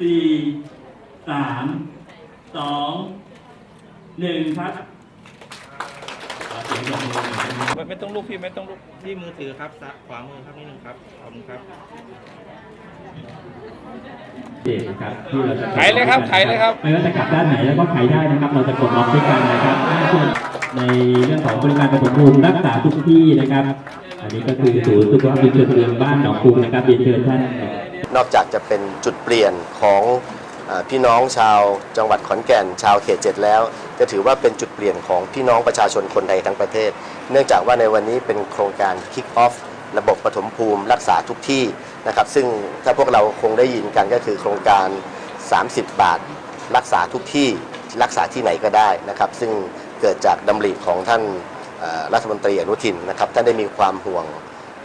สี่สามสองหนึ่งครับขอเสียงปรบมือหน่อยนะครับ ไม่ไม่ต้องลุกพี่ไม่ต้องลุกที่มือถือครับซ้ายขวามือครับนิดนึงครับขอบคุณครับเด็กครับที่เราจะไขเลยครับไขเลยครับ ไม่ว่าจะกลับด้านไหนแล้วก็ไขได้นะครับ เราจะกดล็อกด้วยกันนะครับส่วนในเรื่องของบริการปฐมภูมิรักษาทุกที่นะครับ อันนี้ก็คือศูนย์สุขภาพชุมชนเมืองบ้านหนองกรุงนะครับเรียนเชิญท่านนอกจากจะเป็นจุดเปลี่ยนของพี่น้องชาวจังหวัดขอนแก่น ชาวเขตเจ็ดแล้ว จะถือว่าเป็นจุดเปลี่ยนของพี่น้องประชาชนคนไทยทั้งประเทศ เนื่องจากว่าในวันนี้เป็นโครงการ Kick Off ระบบปฐมภูมิรักษาทุกที่นะครับ ซึ่งถ้าพวกเราคงได้ยินกันก็คือโครงการ 30 บาท รักษาทุกที่รักษาที่ไหนก็ได้นะครับ ซึ่งเกิดจากดำริของท่าน รัฐมนตรีอนุทินนะครับท่านได้มีความห่วง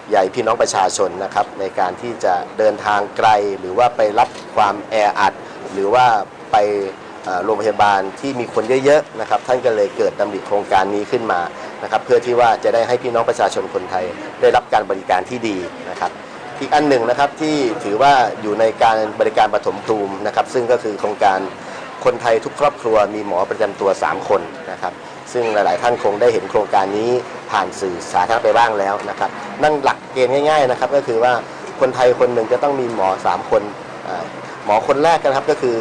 ใหญ่พี่น้องประชาชนนะครับในการที่จะเดินทางไกลหรือว่าไปรับความแออัด หรือว่าไปโรงพยาบาลที่มีคนเยอะๆนะครับท่านก็เลยเกิดดำริโครงการนี้ขึ้นมานะครับเพื่อที่ว่าจะได้ให้พี่น้องประชาชนคนไทย ได้รับการบริการที่ดีนะครับอีกอันหนึ่งนะครับที่ถือว่าอยู่ในการบริการปฐมภูมินะครับซึ่งก็คือโครงการคนไทยทุกครอบครัวมีหมอประจำตัว 3 คนนะครับ ซึ่งหลาย ๆ ท่านคงได้เห็นโครงการนี้ผ่านสื่อสาธารณะไปบ้างแล้วนะครับ นั่นหลักเกณฑ์ง่าย ๆ นะครับ ก็คือว่าคนไทยคนหนึ่งจะต้องมีหมอ 3 คนหมอคนแรกนะครับก็คือ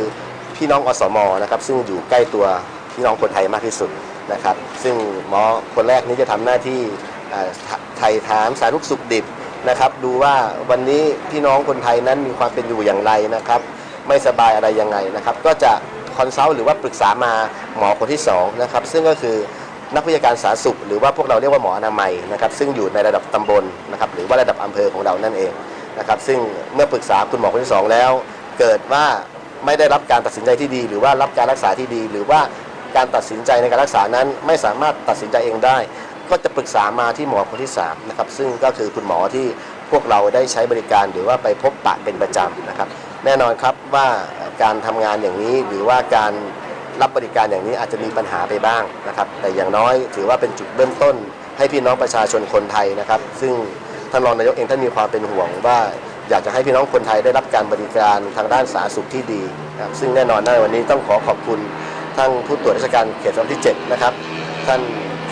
พี่น้องอสมนะครับ ซึ่งอยู่ใกล้ตัวพี่น้องคนไทยมากที่สุดนะครับ ซึ่งหมอคนแรกนี้จะทำหน้าที่อ่าไทยถามสารุกสุขดิบนะครับ ดูว่าวันนี้พี่น้องคนไทยนั้นมีความเป็นอยู่อย่างไรนะครับ ไม่สบายอะไรยังไงนะครับ ก็จะ คอนซัลท์หรือว่าปรึกษามาหมอคนที่2นะครับซึ่งก็คือนักวิชาการสาธารณสุข หรือว่าพวกเราเรียกว่าหมออนามัยนะครับซึ่งอยู่ในระดับตำบลนะครับหรือว่าระดับอำเภอของเรานั่นเองนะครับซึ่งเมื่อปรึกษาคุณหมอคนที่สองแล้ว เกิดว่าไม่ได้รับการตัดสินใจที่ดี หรือว่ารับการรักษาที่ดี หรือว่าการตัดสินใจในการรักษานั้นไม่สามารถตัดสินใจเองได้ ก็จะปรึกษามาที่หมอคนที่3นะครับซึ่งก็คือคุณหมอที่พวกเราได้ใช้บริการหรือว่าไปพบปะเป็นประจำนะครับ แน่นอนครับว่าการทำงานอย่างนี้หรือว่าการรับบริการอย่างนี้อาจจะมีปัญหาไปบ้างนะครับ แต่อย่างน้อยถือว่าเป็นจุดเริ่มต้น ให้พี่น้องประชาชนคนไทยนะครับ ซึ่งท่านรองนายกเองท่านมีความเป็นห่วงว่าอยากจะให้พี่น้องคนไทยได้รับการบริการทางด้านสาธารณสุขที่ดีนะครับซึ่งแน่นอนในวันนี้ต้องขอขอบคุณท่านผู้ตรวจราชการเขตลำที่ 7 นะครับ ท่าน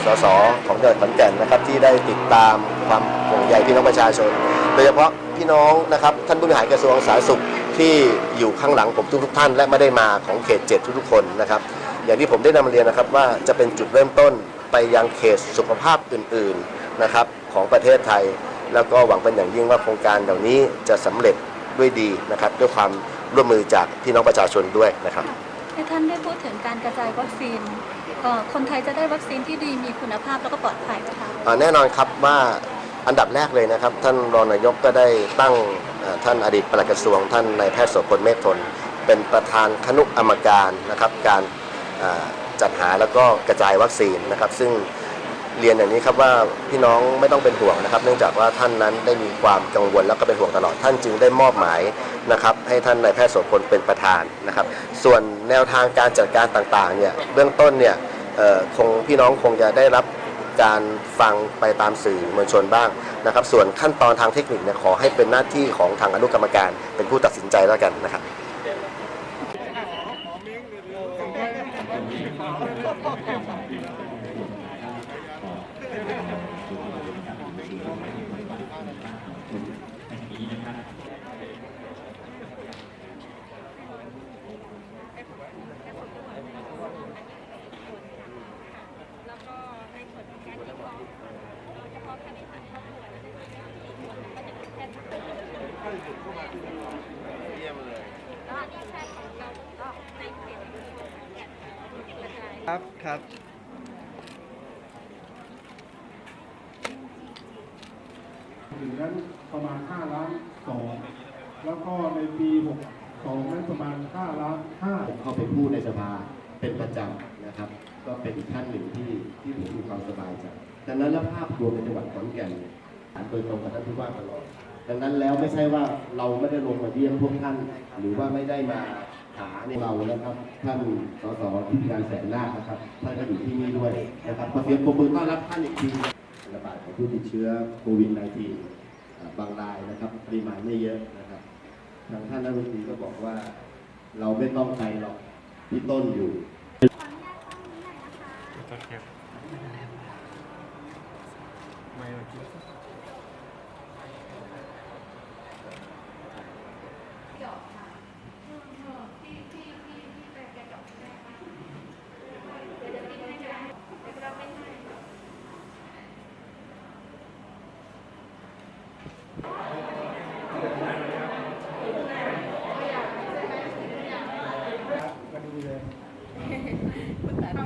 สสของจังหวัดขอนแก่นนะครับที่ได้ติดตามความห่วงใยพี่น้องประชาชน โดยเฉพาะพี่น้องนะครับท่านผู้บริหารกระทรวงสาธารณสุข ที่อยู่ข้างหลังผมทุกๆท่าน และไม่ได้มาของเขต7ทุกๆคนนะครับ อย่างที่ผมได้นำเรียนนะครับว่าจะเป็นจุดเริ่มต้นไปยังเขตสุขภาพอื่นๆนะครับของประเทศไทย แล้วก็หวังเป็นอย่างยิ่งว่าโครงการเหล่านี้จะสำเร็จด้วยดีนะครับด้วยความร่วมมือจากพี่น้องประชาชนด้วยนะครับให้ท่านได้พูดถึงการกระจายวัคซีนเอ่อคนไทยจะได้วัคซีนที่ดีมีคุณภาพแล้วก็ปลอดภัยนะคะเอ่อแน่นอนครับว่าอันดับแรกเลยนะครับ ท่านรองนายกก็ได้ตั้งเอ่อ ท่านอดีตปลัดกระทรวง ท่านนายแพทย์โสพลเมธทน เป็นประธานคณุกรรมการนะครับการจัดหาแล้วก็กระจายวัคซีนนะครับ ซึ่งเรียนอย่างนี้ครับว่าพี่น้องไม่ต้องเป็นห่วงนะครับ เนื่องจากว่าท่านนั้นได้มีความกังวลแล้วก็เป็นห่วงตลอดท่านจึงได้มอบหมายนะครับ ให้ท่านนายแพทย์โสพลเป็นประธานนะครับ ส่วนแนวทางการจัดการต่างๆเนี่ยเบื้องต้นเนี่ยคงพี่น้องคงจะได้รับ การฟังไปตามสื่อมวลชนบ้างนะครับ ส่วนขั้นตอนทางเทคนิคเนี่ยขอให้เป็นหน้าที่ของทางอนุกรรมการ เป็นผู้ตัดสินใจแล้วกันนะครับ ครับครับถึงนั้นประมาณ 5 ล้าน2แล้วก็ในปี 62 นั้นประมาณ 5 ล้าน5ผมเข้าไปพูดในสภาเป็นประจำนะครับ ก็เป็นอีกท่านหนึ่งที่ที่ผมมีความสบายใจดังนั้นแล้วภาพรวมในจังหวัดขอนแก่นเนี่ยอ่านโดยตรงกับท่านผู้ว่าตลอดดังนั้นแล้วไม่ใช่ว่าเราไม่ได้ลงมาเยี่ยมพวกท่าน หรือว่าไม่ได้มาหาในเรานะครับ ท่านสสที่การแสนนาคนะครับท่านก็อยู่ที่นี่ด้วยนะครับขอเสียงปรบมือต้อนรับท่านอีกทีระบาดของผู้ติดเชื้อโควิด -19 บางรายนะครับปริมาณไม่เยอะนะครับทางท่านรัฐมนตรีก็บอกว่าเราไม่ต้องไกลหรอกพี่ต้นอยู่ไม่ Bức ảnh.